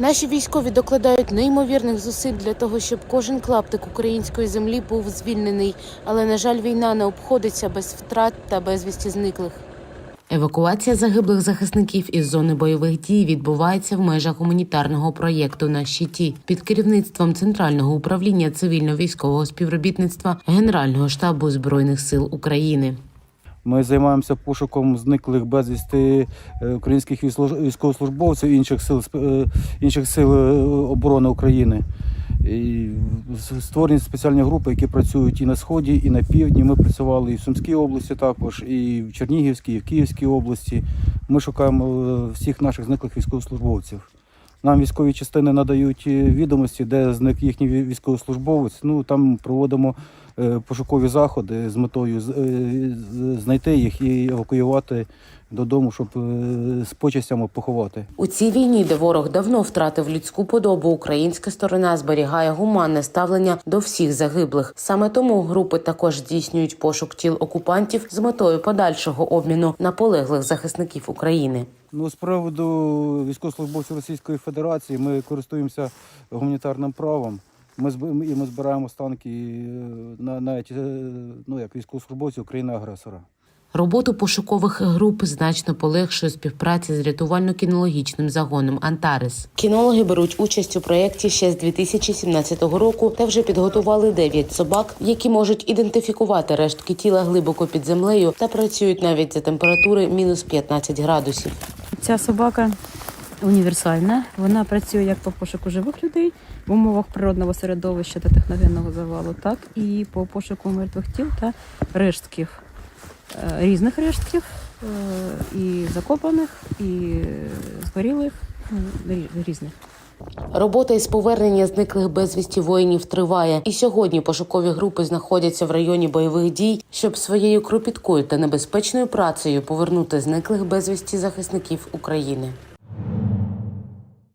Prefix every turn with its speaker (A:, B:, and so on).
A: Наші військові докладають неймовірних зусиль для того, щоб кожен клаптик української землі був звільнений. Але на жаль, війна не обходиться без втрат та безвісті зниклих. Евакуація загиблих захисників із зони бойових дій відбувається в межах гуманітарного проєкту на щиті під керівництвом Центрального управління цивільно-військового співробітництва Генерального штабу збройних сил України.
B: Ми займаємося пошуком зниклих безвісти е, українських військовослужбовців інших сил е, інших сил е, оборони України. І створені спеціальні групи, які працюють і на сході, і на півдні. Ми працювали і в Сумській області, також, і в Чернігівській, і в Київській області. Ми шукаємо всіх наших зниклих військовослужбовців. Нам військові частини надають відомості, де зник їхній військовослужбовець. Ну там проводимо пошукові заходи з метою е, знайти їх і евакуювати додому, щоб е, з почестями поховати.
A: У цій війні, де ворог давно втратив людську подобу, українська сторона зберігає гуманне ставлення до всіх загиблих. Саме тому групи також здійснюють пошук тіл окупантів з метою подальшого обміну на полеглих захисників України.
B: Ну, з приводу військовослужбовців Російської Федерації ми користуємося гуманітарним правом. Ми і ми збираємо останки е, на навіть е, ну, як військовослужбовців країни-агресора.
A: Роботу пошукових груп значно полегшує співпраця з рятувально-кінологічним загоном Антарес. Кінологи беруть участь у проєкті ще з 2017 року та вже підготували 9 собак, які можуть ідентифікувати рештки тіла глибоко під землею та працюють навіть за температури мінус 15 градусів.
C: Ця собака універсальна. Вона працює як по пошуку живих людей в умовах природного середовища та техногенного завалу, так і по пошуку мертвих тіл та рештків Е, різних рештків, е, і закопаних, і згорілих, ну, різних.
A: Робота із повернення зниклих безвісті воїнів триває, і сьогодні пошукові групи знаходяться в районі бойових дій, щоб своєю кропіткою та небезпечною працею повернути зниклих безвісті захисників України.